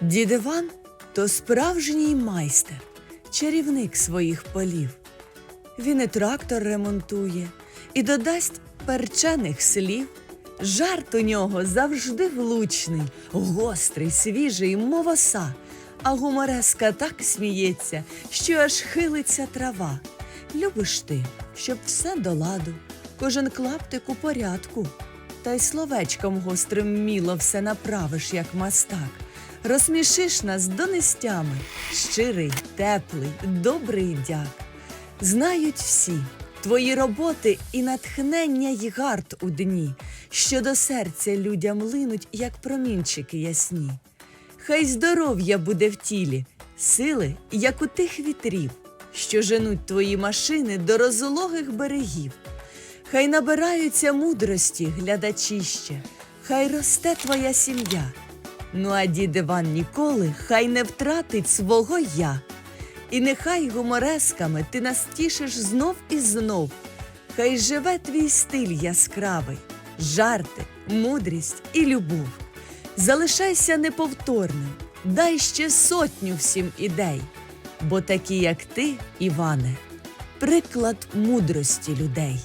Дід Іван то справжній майстер, чарівник своїх полів. Він і трактор ремонтує, і додасть перчених слів. Жарт у нього завжди влучний, гострий, свіжий, мов оса, а гумореска так сміється, що аж хилиться трава. Любиш ти, щоб все до ладу, кожен клаптик у порядку, та й словечком гострим міло все направиш, як мастак. Розсмішиш нас донестями, щирий, теплий, добрий дяк. Знають всі твої роботи і натхнення й гард у дні, що до серця людям линуть, як промінчики ясні. Хай здоров'я буде в тілі, сили, як у тих вітрів, що женуть твої машини до розлогих берегів. Хай набираються мудрості глядачіще, хай росте твоя сім'я. Ну а дід Іван ніколи хай не втратить свого я. І нехай гуморесками ти нас тішиш знов і знов. Хай живе твій стиль яскравий, жарти, мудрість і любов. Залишайся неповторним, дай ще сотню всім ідей, бо такі, як ти, Іване, приклад мудрості людей.